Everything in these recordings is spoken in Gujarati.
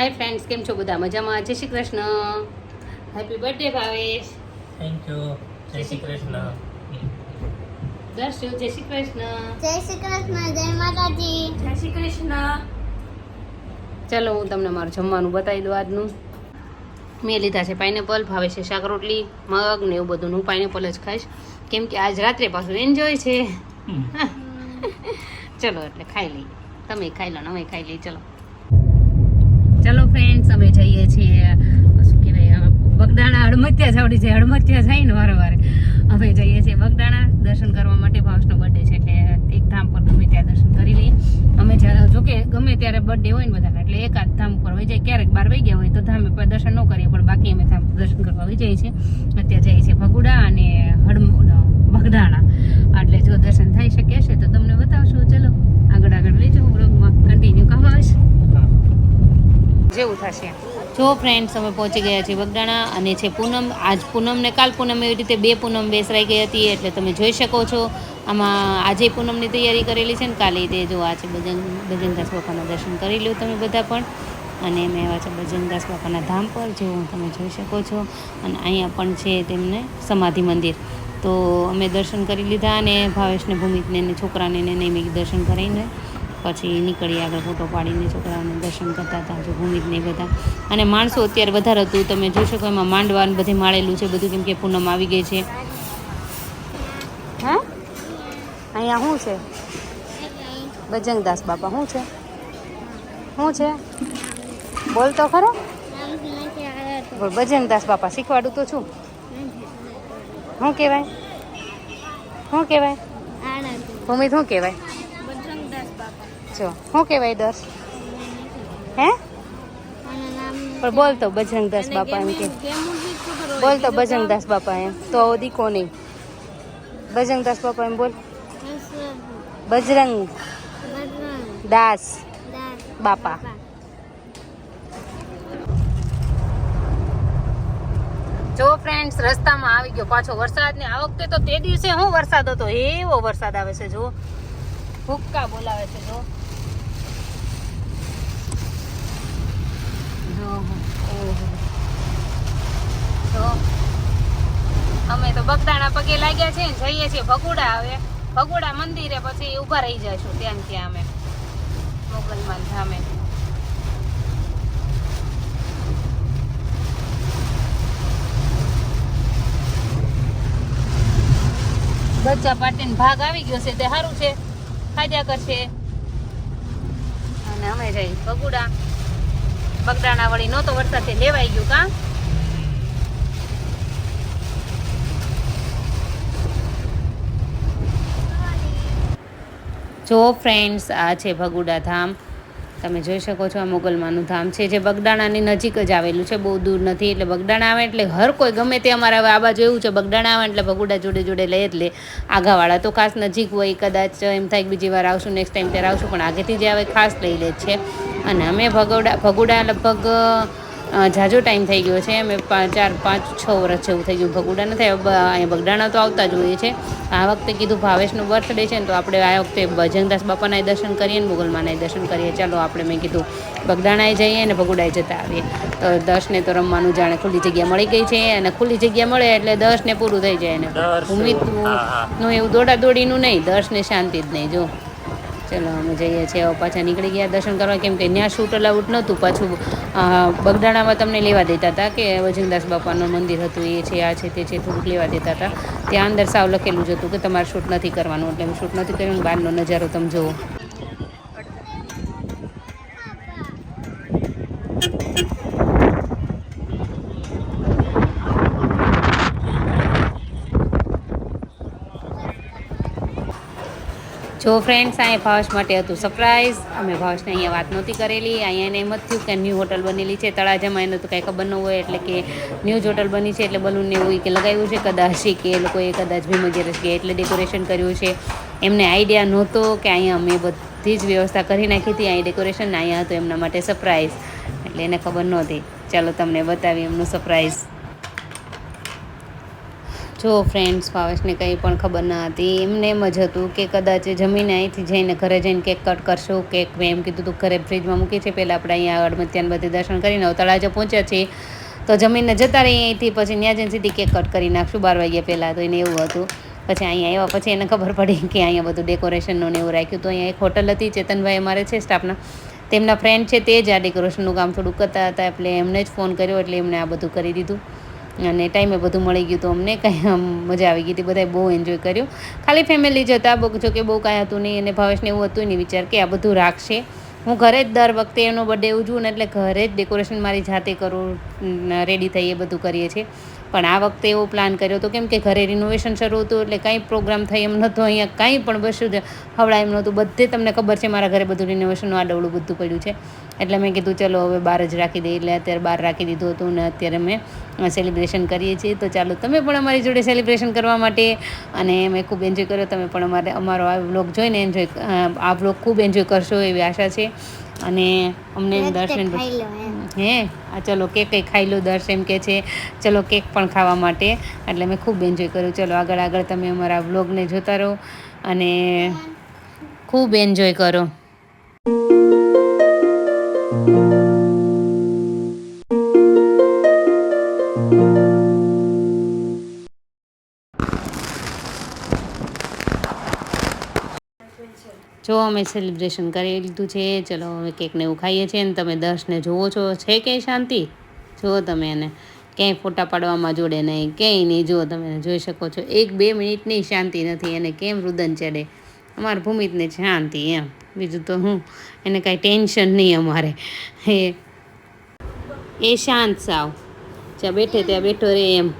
હાય ફ્રેન્ડ્સ કેમ છો બધા? મજામાં? જય Shri Krishna. Happy birthday Bhavesh. Thank you જય શ્રી કૃષ્ણ. દર્શુ જય શ્રી કૃષ્ણ. જય શ્રી કૃષ્ણ. જય માતાજી. જય શ્રી કૃષ્ણ. ચલો હું તમને મારું જમવાનું બતાવી દઉં આજનું. મેં લીધા છે પાઇનેપલ ભાવે છે શાક રોટલી મગ ને એવું બધું. હું પાઇનેપલ જ ખાઈશ. કેમ કે આજ રાત્રે પાછું એન્જોય છે. ચલો એટલે ખાઈ લઈએ. તમે ખાઈ લો ને અમે ખાઈ લઈએ. ચલો. ચલો ફ્રેન્ડ્સ અમે જઈએ છીએ શું કહેવાય હવે બગદાણા હડમત્યા જાવડી છે હડમત્યા જાય ને વારંવાર વારે. અમે જઈએ છીએ બગદાણા, દર્શન કરવા માટે ભાવસનો બર્થડે છે, એટલે એક ધામ પર ગમે ત્યાં દર્શન કરી લઈએ. અમે જ્યારે જોકે ગમે ત્યારે બર્થડે હોય ને બધાને, એટલે એકાદ ધામ પર વહી જાય, ક્યારેક બહાર વહી ગયા હોય તો ધામે પર દર્શન ન કરીએ, પણ બાકી અમે ધામ દર્શન કરવા વહી જઈએ છીએ. અત્યારે જઈએ છીએ ભગુડા અને હડમ બગદાણા. એટલે જો દર્શન થઈ શકે છે તો તમને બતાવશું. ચલો, આગળ આગળ લઈ જાઓ બ્લોગમાં કન્ટિન્યુ કહાશ જેવું થશે. જો ફ્રેન્ડ્સ અમે પહોંચી ગયા છીએ બગદાણા અને છે પૂનમ, આજ પૂનમ ને કાલ પૂનમ એવી રીતે બે પૂનમ બેસરાઈ ગઈ હતી એટલે તમે જોઈ શકો છો. આમાં આજે પૂનમની તૈયારી કરેલી છે ને કાલે તે જો આ છે ભજન ભજનદાસ બાપાના દર્શન કરી લો તમે બધા પણ. અને અમે આવ્યા છે ભજનદાસ બાપાના ધામ પર જેવું તમે જોઈ શકો છો. અને અહીંયા પણ છે તેમને સમાધિ મંદિર. તો અમે દર્શન કરી લીધા અને ભાવેશને, ભૂમિતને છોકરાને એને દર્શન કરીને પછી નીકળી આગળ ફોટો પાડીને છોકરાઓને દર્શન કરતા હતા જો ભૂમિતને બધા. અને માણસો અત્યારે વધારે હતું તમે જોઈ શકો એમાં માંડવાનું બધે માળેલું છે બધું કેમ કે પૂનમ આવી ગઈ છે. હા? અહીંયા શું છે? બજરંગદાસ બાપા શું છે? શું છે? બોલ તો ખરો. બોલ બજરંગદાસ બાપા શીખવાડું તો છું. શું કહેવાય? શું કહેવાય? ભૂમિત શું કહેવાય? જો શું કહેવાય દર્શ હે? પણ બોલ તો બજરંગદાસ બાપા એમ કે. બોલ તો બજરંગદાસ બાપા એમ. તો દીકો નહીં બજરંગદાસ બાપા એમ બોલ. બજરંગ. બજરંગ. દાસ. દાસ. બાપા. જો ફ્રેન્ડ્સ રસ્તામાં આવી ગયો પાછો વરસાદ ને આ વખતે તો તે દિવસે હું વરસાદ હતો? એવો વરસાદ આવે છે જો. હુક્કા બોલાવે છે જો, જો અમે તો બગદાણા પગે લાગ્યા છે જઈએ છીએ ભગુડા હવે. ભગુડા મંદિરે પછી ઊભા રહી જઈશું ત્યાં ત્યાં અમે. મોગલમાન ધામે. બચ્ચા પાટીન ભાગ આવી ગયો છે તે સારું છે. ખાધ્યા કરશે. અને અમે જઈ ભગુડા. બગદાણા વળી નહોતો વરસાદ તે લેવાઈ ગયું કા? જો ફ્રેન્ડ્સ આ છે ભગુડા ધામ. તમે જોઈ શકો છો આ મોગલમાનું ધામ છે, જે બગદાણાની નજીક જ આવેલું છે, બહુ દૂર નથી, એટલે બગદાણા આવે એટલે હર કોઈ ગમે તે અમારે હવે આ બાજુ એવું છે, બગદાણા આવે એટલે ભગુડા જોડે જોડે લઈ જ લે. આઘાવાળા તો ખાસ નજીક હોય, કદાચ એમ થાય બીજી વાર આવશું નેક્સ્ટ ટાઈમ ત્યારે આવશું, પણ આગેથી જે આવે ખાસ લઈ લે છે. અને અમે ભગોડા ભગુડા લગભગ ઝાઝો ટાઈમ થઈ ગયો છે. અમે ચાર પાંચ છ વર્ષ જેવું થઈ ગયું. ભગુડા નથી. અહીંયા બગડાણા તો આવતા જ હોઈએ છે આ વખતે કીધું ભાવેશનું બર્થડે છે ને તો આપણે આ વખતે ભજનદાસ બાપાના દર્શન કરીએ ને મુગલમાના દર્શન કરીએ. ચાલો આપણે મેં કીધું બગડાણાએ જઈએ ને ભગુડાએ જતા આવીએ. તો દર્શને તો રમવાનું જાણે ખુલ્લી જગ્યા મળી ગઈ છે અને ખુલ્લી જગ્યા મળે એટલે દસને પૂરું થઈ જાય ને. ભૂમિતનું એવું દોડા દોડીનું નહીં દર્શને શાંતિ જ નહીં જો. ચલો, અમે જઈએ છીએ. પાછા નીકળી ગયા દર્શન કરવા. કેમ કે ત્યાં શૂટ અલાઉટ નહોતું. પાછું બગદાણામાં તમને લેવા દેતા હતા કે વજનદાસ બાપાનું મંદિર હતું, એ છે, આ છે, તે છે, થોડુંક લેવા દેતા હતા. ત્યાં અંદર સાવ લખેલું જ હતું કે તમારે શૂટ નથી કરવાનું. એટલે શૂટ નથી કર્યું. બહારનો નજારો તમે જુઓ. જો ફ્રેન્ડ્સ અહીંયા ભાવેશ માટે હતું સરપ્રાઈઝ અમે ભાવેશને અહીંયા વાત નહોતી કરેલી. અહીંયા એને એમ જ થયું કે ન્યૂ હોટલ બનેલી છે. તળાજામાં એને તો કાંઈ ખબર ન હોય, એટલે કે ન્યૂ હોટલ બની છે, એટલે બલૂનને એવું કે લગાવ્યું છે. કદાચ કે એ લોકોએ કદાચ ભીમ વગેરે કે એટલે ડેકોરેશન કર્યું છે. એમને આઈડિયા નહોતો કે અહીંયા અમે બધી જ વ્યવસ્થા કરી નાખી હતી. અહીં ડેકોરેશન અહીંયા હતું, એમના માટે સરપ્રાઈઝ એટલે એને ખબર નહોતી. ચાલો તમને બતાવી એમનું સરપ્રાઈઝ જો ફ્રેન્ડ્સ ભાવેશને કંઈ પણ ખબર ન હતી, એમને એમ જ હતું કે કદાચ જમીને અહીંથી જઈને ઘરે જઈને કેક કટ કરશું કેક મેં એમ કીધું તું, ઘરે ફ્રીજમાં મૂકી છે પહેલાં આપણે અહીંયા અડમત્યાન બધી દર્શન કરીને તળાજા પહોંચ્યા છીએ. તો જમીને જતા રહીએ અહીંથી, પછી ત્યાં જઈને સીધી કેક કટ કરી નાખશું બાર વાગ્યા પહેલાં, તો એને એવું હતું. પછી અહીંયા આવ્યા પછી એને ખબર પડી કે અહીંયા બધું ડેકોરેશનનું ને એવું રાખ્યું. તો અહીંયા એક હોટલ હતી, ચેતનભાઈ અમારે છે સ્ટાફના તેમના ફ્રેન્ડ છે તે જ આ ડેકોરેશનનું કામ થોડુંક કરતા હતા, એટલે એમને જ ફોન કર્યો, એટલે એમને આ બધું કરી દીધું. અને ટાઈમે બધું મળી ગયું તો અમને કંઈ મજા આવી ગઈ હતી. બધાએ બહુ એન્જોય કર્યું. ખાલી ફેમિલી જ હતા. જો કે બહુ કાંઈ હતું નહીં અને ભાવેશને એવું હતું નહીં. વિચાર કે આ બધું રાખશે. હું ઘરે જ દર વખતે એનો બર્થડે ઉજવું ને એટલે ઘરે જ ડેકોરેશન મારી જાતે કરું રેડી થઈ એ બધું કરીએ છીએ. પણ આ વખતે એવો પ્લાન કર્યો હતો કેમ કે ઘરે રિનોવેશન શરૂ હતું એટલે કાંઈ પ્રોગ્રામ થઈ એમ નહોતો અહીંયા કાંઈ પણ બસ્યું હવડા હવળા એમ નહોતું. બધે તમને ખબર છે મારા ઘરે બધું રિનોવેશનનું આડવડું બધું પડ્યું છે. એટલે મેં કીધું ચલો હવે બહાર જ રાખી દઈએ. એટલે અત્યારે બહાર રાખી દીધું હતું ને અત્યારે મેં સેલિબ્રેશન કરીએ છીએ. તો ચાલો તમે પણ અમારી જોડે સેલિબ્રેશન કરવા માટે અને મેં ખૂબ એન્જોય કર્યો. તમે પણ અમારે અમારો આ વ્લોગ જોઈને એન્જોય આ વ્લોગ ખૂબ એન્જોય કરશો એવી આશા છે. અને અમને દર્શન હે? આ ચલો કેક ખાઈ લો, દર્શ એમ કે છે, ચલો કેક પણ ખાવા માટે. એટલે મેં ખૂબ એન્જોય કર્યું. ચલો આગળ આગળ તમે અમારા વ્લોગને જોતા રહો અને ખૂબ એન્જોય કરો. જો અમે સેલિબ્રેશન કરી લીધું છે, ચલો હવે કેકને એવું ખાઈએ છીએ ને તમે દર્શને જુઓ છો, છે કે શાંતિ? જુઓ તમે એને ક્યાંય ફોટા પાડવામાં જોડે નહીં, ક્યાંય નહીં જુઓ તમે જોઈ શકો છો. એક બે મિનિટની શાંતિ નથી, એને કેમ રુદન ચડે? અમારા ભૂમિતને શાંતિ એમ. બીજું તો હું, એને કાંઈ ટેન્શન નહીં અમારે. એ એ શાંત સાવ. જ્યાં બેઠે ત્યાં બેઠો રહે એમ.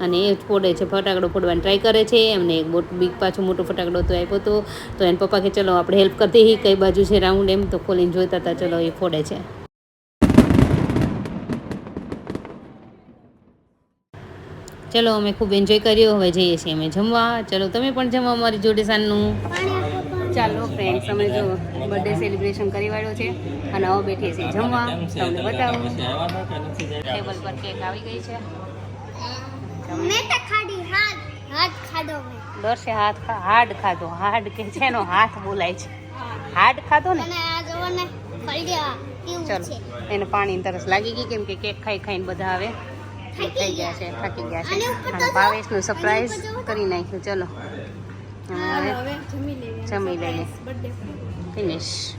અને એ જ ફોડે છે, ફટાકડો ફોડવાની ટ્રાય કરે છે. એમને એક બોટ બીક પાછો મોટો ફટાકડો તો આપ્યો હતો તો એને પપ્પા કે ચલો આપણે હેલ્પ કરતી કઈ બાજુ છે રાઉન્ડ એમ. તો ખોલીને જોતા હતા, ચલો એ ફોડે છે. ચલો અમે ખૂબ એન્જોય કર્યો. હવે જઈએ છીએ અમે જમવા. ચલો તમે પણ જમવા અમારી જોડે સાંજનું. ચાલો ફ્રેન્ડ્સ અમે જો બર્થડે સેલિબ્રેશન કરી વાળ્યો છે. અને હવે બેઠીએ છીએ જમવા. તમને બતાવું. ટેબલ પર કેક આવી ગઈ છે. મેં તો હાથ હાથ ખાધો મેં. દર્શે હાથ હાડ ખાધો. હાડ કે છે એનો હાથ બોલાય છે. હાડ ખાધો ને? અને આ જોવો ફળિયા ચલો એને પાણીની તરસ લાગી ગઈ કેમ કે કેક ખાઈ ખાઈને બધા આવે થઈ ગયા છે થાકી ગયા છે. અને ભાવેશનું સરપ્રાઈઝ. કરી નાખ્યું. ચલો. હવે જમી લઈએ. જમી લઈએ. ફિનિશ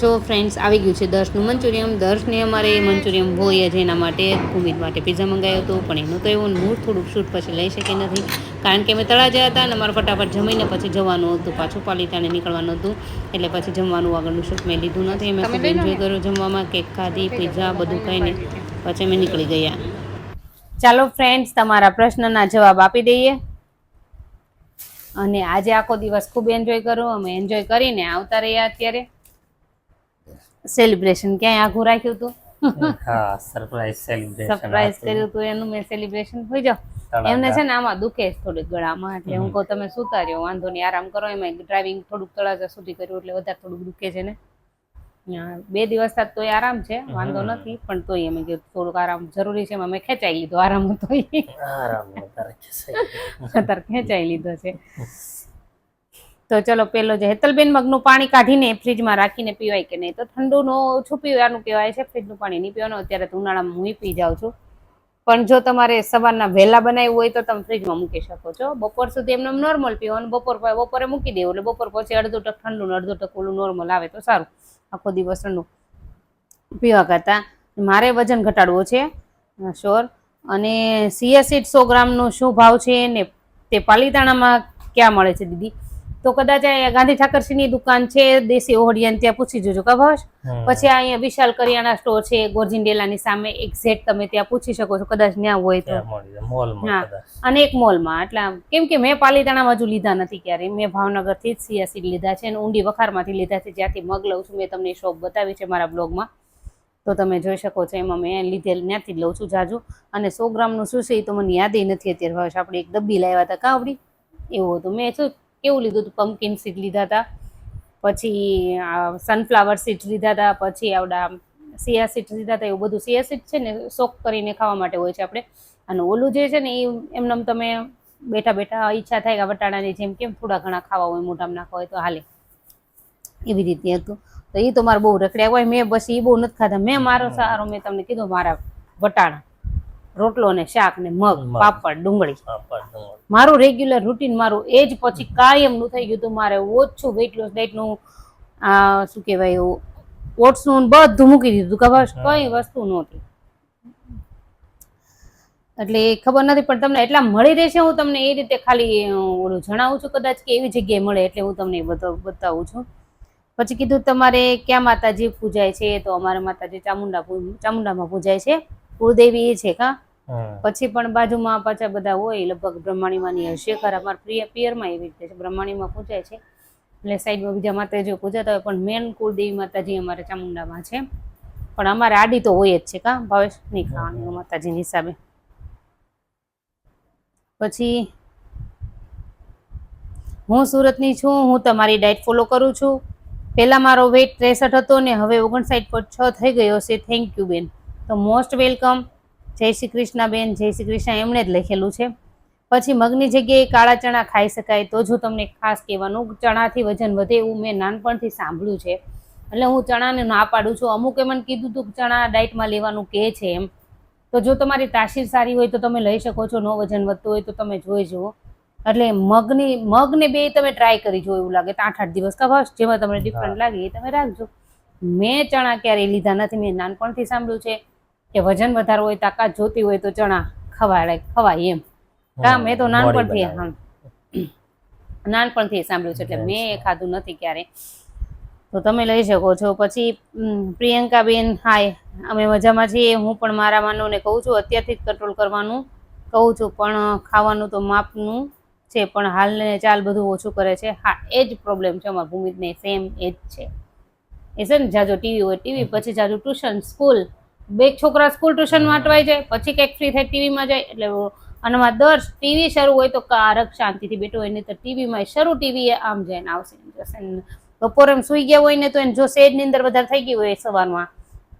જો ફ્રેન્ડ્સ આવી ગયું છે દર્શનું મંચુરિયમ. દર્શને અમારે મંચુરિયમ હોય જ એના માટે ભૂમિત માટે પીઝા મંગાવ્યો હતો પણ એનું તો એવું મૂળ થોડુંક શૂટ પછી લઈ શકે નથી. કારણ કે અમે તળા ગયા હતા અને અમારે ફટાફટ જમીને પછી જવાનું હતું પાછું પાલિતાને નીકળવાનું હતું. એટલે પછી જમવાનું આગળનું શૂટ મેં લીધું નથી. મેં ખૂબ એન્જોય કર્યો જમવામાં કેક ખાધી પીઝા બધું ખાઈને પછી અમે નીકળી ગયા. ચાલો ફ્રેન્ડ્સ તમારા પ્રશ્નના જવાબ આપી દઈએ. અને આજે આખો દિવસ ખૂબ એન્જોય કરો અમે એન્જોય કરીને આવતા રહ્યા અત્યારે. સેલિબ્રેશન ક્યાંય આઘું રાખ્યું હતું હા સરપ્રાઈઝ સેલિબ્રેશન સરપ્રાઈઝ કર્યું હતું એનું મેં સેલિબ્રેશન થઈ જાવ એમને છે ને આમાં દુખે થોડીક ગળામાં એટલે હું કહું તમે સુતા રહ્યો વાંધો નહીં આરામ કરો. એમાં ડ્રાઇવિંગ થોડુંક તળાજા સુધી કર્યું એટલે વધારે થોડુંક દુખે છે ને. બે દિવસ તો તોય આરામ છે વાંધો નથી પણ તોય અમે કીધું થોડુંક આરામ જરૂરી છે મેં ખેંચાઈ લીધો આરામ તો આરામ ખેંચાઈ લીધો. છે. તો ચલો પેલો જે હેતલબેન મગનું પાણી કાઢીને ફ્રીજમાં રાખીને પીવાય કે નહીં? તો ઠંડુનું ઓછું પીવાનું કહેવાય છે, ફ્રીજનું પાણી નહીં પીવાનું. અત્યારે ઉનાળામાં હું પી જાઉં છું. પણ જો તમારે સવારના વહેલા બનાવ્યું હોય તો તમે ફ્રીજમાં મૂકી શકો છો. બપોર સુધી એમને નોર્મલ પીવાનું. બપોર બપોરે મૂકી દેવું એટલે બપોર પછી અડધો ટક ઠંડુ ને અડધો ટક ઓલું નોર્મલ આવે તો સારું. આખો દિવસ ઠંડુ પીવા કરતાં. મારે વજન ઘટાડવું છે શ્યોર અને સિયાસીડ સો ગ્રામનો શું ભાવ છે ને તે પાલીતાણામાં ક્યાં મળે છે, દીદી? તો કદાચ અહીંયા ગાંધી ઠાકરસિંહની દુકાન છે દેશી ઓહડિયાની ત્યાં પૂછી જોજો કા ભાવેશ? પછી અહીંયા વિશાલ કરિયાણા સ્ટોર છે ગોરજિંડેલાની સામે એક્ઝેક્ટ તમે ત્યાં પૂછી શકો છો કદાચ ત્યાં હોય તો. હા. અને એક મોલમાં એટલે કેમ કે મેં પાલીતાણામાં હજુ લીધા નથી ક્યારે મેં ભાવનગરથી જ સિયાસીડ લીધા છે અને ઊંડી વખારમાંથી લીધા છે જ્યાંથી મગ લઉં છું મેં તમને શોપ બતાવી છે મારા બ્લોગમાં. તો તમે જોઈ શકો છો એમાં મેં લીધેલ ત્યાંથી જ લઉં છું જાજુ. અને સો ગ્રામનું શું છે એ તો મને યાદ નથી અત્યારે ભાવેશ. આપણે એક ડબ્બી લાવ્યા હતા કાવડી? એવું હતું. મેં શું કેવું લીધું હતું? પમ્પકિન સીડ લીધા હતા, પછી સનફ્લાવર સીડ્સ લીધા હતા, પછી આવડા સિયા સીડ્સ લીધા હતા, એવું બધું. સિયા સીડ છે ને સોક કરીને ખાવા માટે હોય છે આપણે. અને ઓલું જે છે ને, એ એમને તમે બેઠા બેઠા ઈચ્છા થાય કે વટાણાની જેમ કેમ થોડા ઘણા ખાવા હોય, મોઢામાં નાખવા હોય તો હાલે. એવી રીતે હતું. તો એ તો મારે બહુ રખડ્યા હોય, મેં બસ એ બહુ નથી ખાધા. મેં મારો સારો, મેં તમને કીધું, મારા વટાણા. રોટલો ને શાક ને મગ. પાપડ ડુંગળી. મારું રેગ્યુલર રૂટીન મારું એ જ પછી કાયમનું થઈ ગયું હતું. મારે ઓછું વેઇટ લોસ ડાયટનું શું કહેવાય ઓટ્સનું ને બધું મૂકી દીધું કે બસ કઈ વસ્તુ નહોતી. એટલે ખબર નથી પણ તમને એટલા મળી રહેશે હું તમને એ રીતે ખાલી ઓલું જણાવું છું કદાચ કે એવી જગ્યાએ મળે એટલે હું તમને બતાવું છું. પછી કીધું તમારે ક્યાં માતાજી પૂજાય છે? તો અમારે માતાજી ચામુંડા ચામુંડામાં પૂજાય છે. કુળદેવી એ છે કા? પછી પણ બાજુમાં પાછા બધા હોય લગભગ બ્રહ્માણીમાંની હશે. ખરા અમારા પ્રિય પિયરમાં એવી રીતે છે. બ્રહ્માણીમાં પૂજાય છે. એટલે સાઈડમાં બીજા માતાજીઓ પૂજાતા હોય પણ મેન કુળદેવી માતાજી અમારે ચામુંડામાં છે. પણ અમારે આડી તો હોય જ છે કા? ભાવેશ નહીં ખાવાની માતાજીની હિસાબે. પછી હું સુરતની છું હું તમારી ડાયટ ફોલો કરું છું. પહેલાં મારો વેઇટ ત્રેસઠ હતો ને હવે ઓગણસાઠ પર છ થઈ ગયો છે. થેન્ક યુ બેન. તો મોસ્ટ વેલકમ જય શ્રી કૃષ્ણ બેન જય શ્રી કૃષ્ણ એમણે જ લખેલું છે. પછી મગની જગ્યાએ કાળા ચણા ખાઈ શકાય તો જો તમને ખાસ કહેવાનું ચણાથી વજન વધે એવું મેં નાનપણથી સાંભળ્યું છે. એટલે હું ચણાને ના પાડું છું. અમુકે મને કીધું હતું ચણા ડાયટમાં લેવાનું કે છે એમ. તો જો તમારી તાસીર સારી હોય તો તમે લઈ શકો છો નો વજન વધતું હોય તો તમે જોઈ જુઓ. એટલે મગની મગને બે તમે ટ્રાય કરી જુઓ એવું લાગે. તો આઠ આઠ દિવસ કા જેમાં તમને ડિફરન્ટ લાગે એ તમે રાખજો. મેં ચણા ક્યારેય લીધા નથી મેં નાનપણથી સાંભળ્યું છે. કે વજન વધારવું હોય તાકાત જોતી હોય તો ચણા ખવાય ખવાય એમ. હા મેં તો નાનપણથી નાનપણથી સાંભળ્યું છે એટલે મેં એ ખાધું નથી ક્યારે. તો તમે લઈ શકો છો. પછી પ્રિયંકાબેન હાય અમે મજામાં છીએ. હું પણ મારા માનવને કહું છું અત્યારથી જ કંટ્રોલ કરવાનું કહું છું પણ ખાવાનું તો માપનું છે પણ હાલને ચાલ બધું ઓછું કરે છે. હા એ જ પ્રોબ્લેમ છે અમારા ભૂમિતને સેમ એ જ છે. એ છે ને જાજો ટીવી હોય ટીવી પછી જાજો ટ્યુશન સ્કૂલ બે છોકરા સ્કૂલ ટ્યુશનમાં અટવાઈ જાય પછી કંઈક ફ્રી થાય ટીવીમાં જાય એટલે અને માં દર ટીવી શરૂ હોય તો કારક શાંતિથી બેઠો હોય નહીં તો ટીવીમાં શરૂ ટીવી આમ જાય ને આવશે. જશે ને બપોરે એમ સૂઈ ગયા હોય ને તો એને જો શેડની અંદર વધારે થઈ ગયું હોય સવારમાં.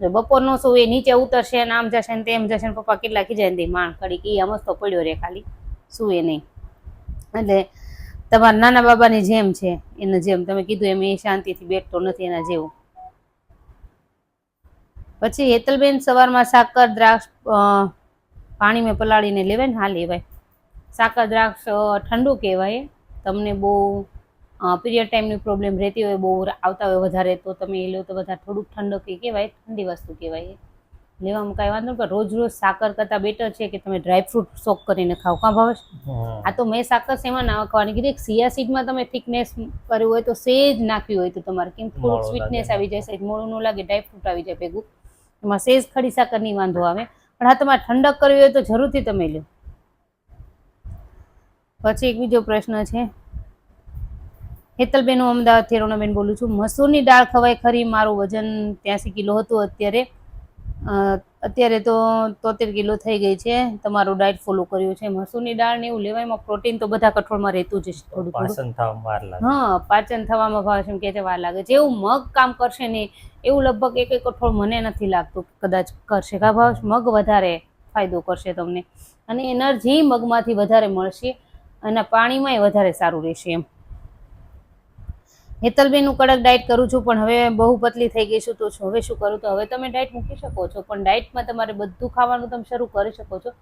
જો બપોરનો શું એ નીચે ઉતરશે ને આમ જશે ને તેમ જશે ને પપ્પા કેટલા ખીજાય ને માણ કડી કે આમ તો પડ્યો રે ખાલી સુવે નહીં. એટલે તમારા નાના બાબાની જેમ છે એના જેમ તમે કીધું એમ એ શાંતિથી બેઠતો નથી એના જેવું. પછી હેતલબેન સવારમાં સાકર દ્રાક્ષ પાણીમાં પલાળીને લેવાય ને હા લેવાય. સાકર દ્રાક્ષ ઠંડુ કહેવાય. તમને બહુ પીરિયડ ટાઈમની પ્રોબ્લેમ રહેતી હોય બહુ આવતા હોય વધારે તો તમે એ લો તો વધારે થોડુંક ઠંડક એ કહેવાય ઠંડી વસ્તુ કહેવાય લેવામાં કાંઈ વાંધો પણ રોજ રોજ સાકર કરતાં બેટર છે કે તમે ડ્રાયફ્રૂટ સોક કરીને ખાવ કાં ભાવે. આ તો મેં સાકર શેમાં નાખવાની કીધી? સિયા સીડમાં તમે થિકનેસ કર્યું હોય તો સેજ નાખ્યું હોય તો તમારે. કેમ થોડુંક સ્વીટનેસ આવી જાય સેજ મોડું ન લાગે ડ્રાયફ્રૂટ આવી જાય ભેગું. એમાં સેજ ખડી સાકર નહીં વાંધો આવે. પણ હા તમારે ઠંડક કરવી હોય તો જરૂરથી તમે લો પછી એક બીજો પ્રશ્ન છે. હેતલબેન, હું અમદાવાદથી રોણાબેન બોલું છું. મસૂરની દાળ ખવાય ખરી? મારું વજન ત્યાંસી કિલો હતું અત્યારે. અત્યારે તો તોતેર કિલો થઈ ગઈ છે. તમારું ડાયટ ફોલો કર્યું છે. મસૂરની દાળ ને એવું લેવાયમાં પ્રોટીન તો બધા કઠોળમાં રહેતું જ છે થોડું પાચન થવામાં વાર લાગે. હા પાચન થવામાં ભાવ એમ કે છે વાર લાગે. જેવું મગ કામ કરશે ને એવું લગભગ એક એક કઠોળ મને નથી લાગતું કદાચ કરશે. કા ભાવ મગ વધારે ફાયદો કરશે તમને. અને એનર્જી મગમાંથી વધારે મળશે અને પાણીમાંય વધારે સારું રહેશે એમ. હેતલબેન હું કડક ડાયટ કરું છું, પણ હવે બહુ પતલી થઈ ગઈ છું, તો હવે શું કરું? તો હવે તમે ડાયટ મૂકી શકો છો, પણ ડાયટમાં તમારે બધું ખાવાનું તમે શરૂ કરી શકો છો,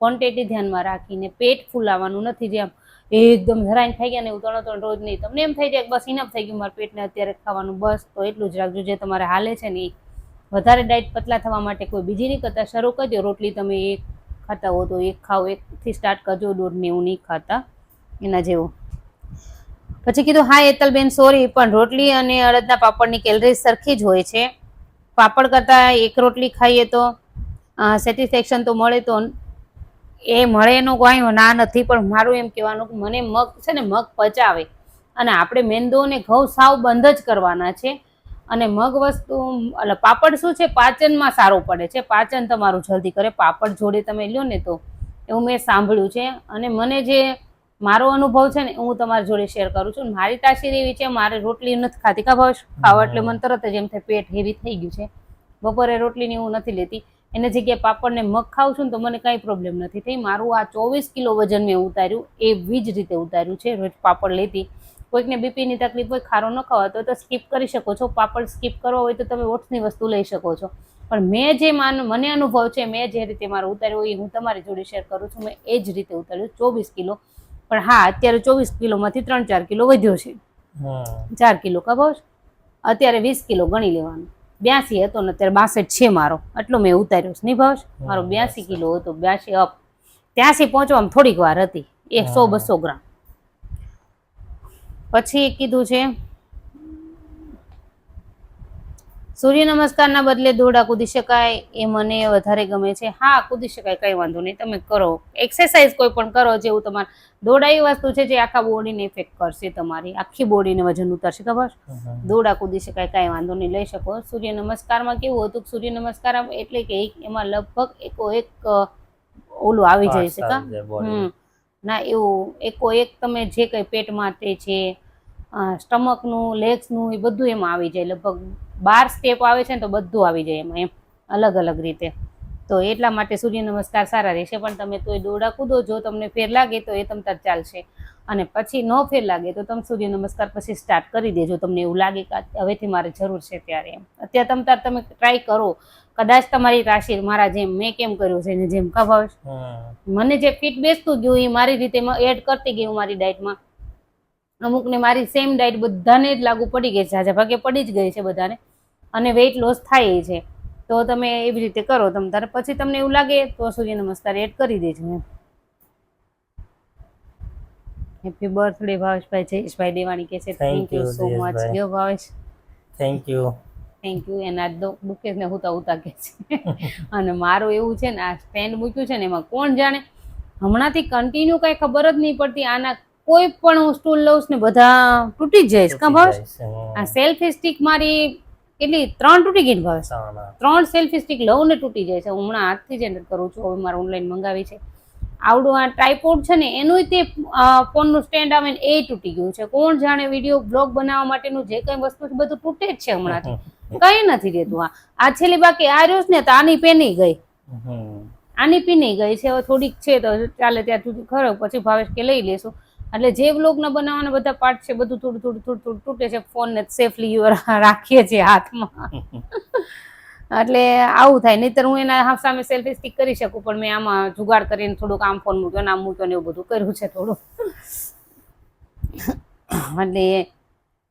ક્વોન્ટિટી ધ્યાનમાં રાખીને, પેટ ફૂલાવાનું નથી જેમ એકદમ ધરાઈને ખાઈ ગયા ને એવું ત્રણ રોજ નહીં, તમને એમ થઈ જાય બસ ઇનફ થઈ ગયું મારા પેટને અત્યારે ખાવાનું, બસ તો એટલું જ રાખજો, જે તમારે હાલે છે ને વધારે ડાયટ પતલા થવા માટે કોઈ બીજી નહીં કરતા, શરૂ કરજો રોટલી તમે એક ખાતા હો તો એક ખાઓ, એકથી સ્ટાર્ટ કરજો દોઢ ને એવું નહીં ખાતા, એના જેવું. પછી કીધું, હા એતલબેન સોરી પણ રોટલી અને અડદના પાપડની કેલરીઝ સરખી જ હોય છે. પાપડ કરતાં એક રોટલી ખાઈએ તો સેટિસ્ફેક્શન તો મળે તો એ મળે એનો કોઈ ના નથી, પણ મારું એમ કહેવાનું કે મને મગ છે ને, મગ પચાવે. અને આપણે મેંદો અને ઘઉં સાવ બંધ જ કરવાના છે. અને મગ વસ્તુ, એટલે પાપડ શું છે? પાચનમાં સારું પડે છે. પાચન તમારું જલ્દી કરે. પાપડ જોડે તમે લ્યો ને તો, એવું મેં સાંભળ્યું છે. અને મને જે મારો અનુભવ છે ને હું તમારી જોડે શેર કરું છું. મારી તાસીર એવી છે, મારે રોટલી નથી ખાતી ભાવ ખાવા એટલે મને તરત જ એમ થાય પેટ હેવી થઈ ગયું છે. બપોરે રોટલીની હું નથી લેતી. એને જગ્યાએ પાપડને મગ ખાઉં છું ને તો મને કાંઈ પ્રોબ્લેમ નથી થઈ. મારું આ ચોવીસ કિલો વજન મેં ઉતાર્યું, એવી જ રીતે ઉતાર્યું છે. રોજ પાપડ લેતી. કોઈકને બીપીની તકલીફ હોય, ખારો ન ખવાતો તો સ્કીપ કરી શકો છો. પાપડ સ્કીપ કરવો હોય, તો તમે ઓટ્સની વસ્તુ લઈ શકો છો. પણ મેં જે માન, મને અનુભવ છે, મેં જે રીતે મારો ઉતાર્યો, એ હું તમારી જોડે શેર કરું છું. મેં એ જ રીતે ઉતાર્યું, ચોવીસ કિલો. પણ હા અત્યારે ચોવીસ કિલોમાંથી ત્રણ ચાર કિલો વધ્યો છે. ચાર કિલો કપાવ અત્યારે વીસ કિલો ગણી લેવાનું. બ્યાસી હતો ને અત્યારે બાસઠ છે મારો. એટલો મેં ઉતાર્યો છે. નહીં ભાવેશ મારો બ્યાસી કિલો હતો બ્યાસી અપ ત્યાંથી પહોંચવામાં થોડીક વાર હતી. એકસો બસો ગ્રામ. પછી કીધું છે સૂર્ય નમસ્કારના બદલે દોડા કૂદી શકાય એ મને વધારે ગમે છે. હા કૂદી શકાય કઈ વાંધો નહીં તમે કરો. એક્સરસાઇઝ કોઈ પણ કરો જેવું તમારે દોડા એવી વસ્તુ છે જે આખા બોડીને ઇફેક્ટ કરશે તમારી. આખી બોડીને વજન ઉતારશે ખબર? દોડા કૂદી શકાય કાંઈ વાંધો નહીં લઈ શકો. સૂર્ય નમસ્કારમાં કેવું હતું કે સૂર્ય નમસ્કાર એટલે કે એમાં લગભગ એકો એક ઓલું આવી જાય છે કા? હમ. ના એવું એકો એક તમે જે કંઈ પેટ માટે છે સ્ટમકનું લેગ્સનું એ બધું એમાં આવી જાય લગભગ બાર સ્ટેપ આવે છે ને તો બધું આવી જાય એમાં એમ અલગ અલગ રીતે. તો એટલા માટે સૂર્ય નમસ્કાર સારા રહેશે પણ તમે તોય દોડા કૂદો જો તમને ફેર લાગે તો એ તમ તાર ચાલશે. અને પછી ન ફેર લાગે તો તમે સૂર્ય નમસ્કાર પછી સ્ટાર્ટ કરી દેજો તમને એવું લાગે કે હવેથી મારે જરૂર છે ત્યારે એમ. અત્યારે તમ તાર તમે ટ્રાય કરો. કદાચ તમારી રાશિ મારા જેમ મેં કેમ કર્યું છે એને જેમ ખબર મને જે ફિટ બેસતું ગયું એ મારી રીતે એડ કરતી ગઈ હું મારી ડાયટમાં અમુકને મારી સેમ ડાયટ બધાને જ લાગુ પડી ગઈ છે. આજે ભાગે પડી જ ગઈ છે બધાને. અને વેઇટ લોસ થાય છે. તો તમે એવી રીતે કરો. તમ તારે પછી તમને એવું લાગે તો સૂર્ય નમસ્કાર એડ કરી દેજો એમ. હેપી બર્થડે ભાવેશભાઈ જયેશભાઈ દેવાણી કે છે. Thank you so much. લ્યો Bhavesh. Thank you thank you એના દુખેશ ને હુતા હુતા કે છે. અને મારું એવું છે ને આ સ્ટેન્ડ મૂક્યું છે ને એમાં કોણ જાણે? હમણાંથી કન્ટિન્યુ કાંઈ ખબર જ નહીં પડતી આના કોઈ પણ હું સ્ટૂલ લઉં ને બધા તૂટી જ જાય આ સેલ્ફી સ્ટિક મારી કેટલી? ત્રણ તૂટી ગઈ ભાવે? ત્રણ સેલ્ફી સ્ટિક લઉં ને તૂટી જાય છે. હું હમણાં હાથથી જ એન્ટર કરું છું હવે મારે ઓનલાઈન મંગાવી છે. આવડું આ ટ્રાયપોડ છે ને એનું તે ફોનનું સ્ટેન્ડ આવે ને એ તૂટી ગયું છે. કોણ જાણે વીડિયો બ્લોગ બનાવવા માટેનું જે કંઈ વસ્તુ છે બધું તૂટે જ છે હમણાંથી. કઈ નથી રહેતું આ. આ છેલ્લી બાકી આ રહ્યું ને તો આની પેની ગઈ. આની પીની ગઈ છે. હવે થોડીક છે તો ચાલે ત્યાં સુધી ખરો પછી ભાવેશ કે લઈ લેશું. એટલે જે વ્લોગના બનાવવાના બધા પાર્ટ છે બધું થોડું થોડું થોડું થોડું તૂટે છે ફોનને સેફલી રાખીએ છીએ હાથમાં. એટલે આવું થાય. નહીતર હું એના સામે સેલ્ફી સ્ટીક કરી શકું પણ મેં આમાં જુગાડ કરીને થોડુંક આમ ફોન મૂક્યો ને આમ મૂક્યો ને એવું બધું કર્યું છે થોડું. એટલે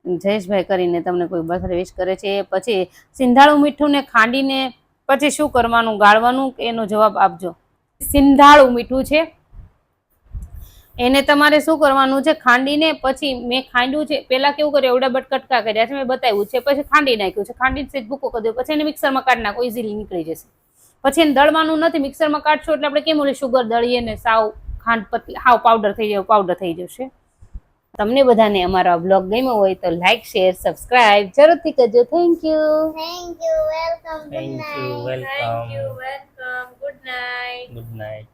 જયેશભાઈ કરીને તમને કોઈ બર્થડે વિશ કરે છે પછી સિંધાળું મીઠું ને ખાંડીને પછી શું કરવાનું? ગાળવાનું? એનો જવાબ આપજો. સિંધાળું મીઠું છે એને તમારે શું કરવાનું છે? ખાંડીને પછી મેં ખાંડ્યું છે. પેલા કેવું કર્યું? એવડા બટ કટકા કર્યા છે. મેં બતાવ્યું છે. પછી ખાંડી નાખ્યું છે. ખાંડીને સેજ ભૂકો કરી દો. પછી એને મિક્સરમાં કાઢી નાખો. ઇઝીલી નીકળી જશે. પછી એને દળવાનું નથી. મિક્સરમાં કાઢશો એટલે આપણે કેમ ઓલી શુગર દળીએ ને સાવ ખાંડ પતલી હાવ પાવડર થઈ જાય પાવડર થઈ જશે. તમને બધાને અમારો બ્લોગ ગમ્યો હોય તો લાઈક શેર સબસ્ક્રાઇબ જરૂરથી કરજો. Thank you thank you welcome good night thank you welcome welcome good night good night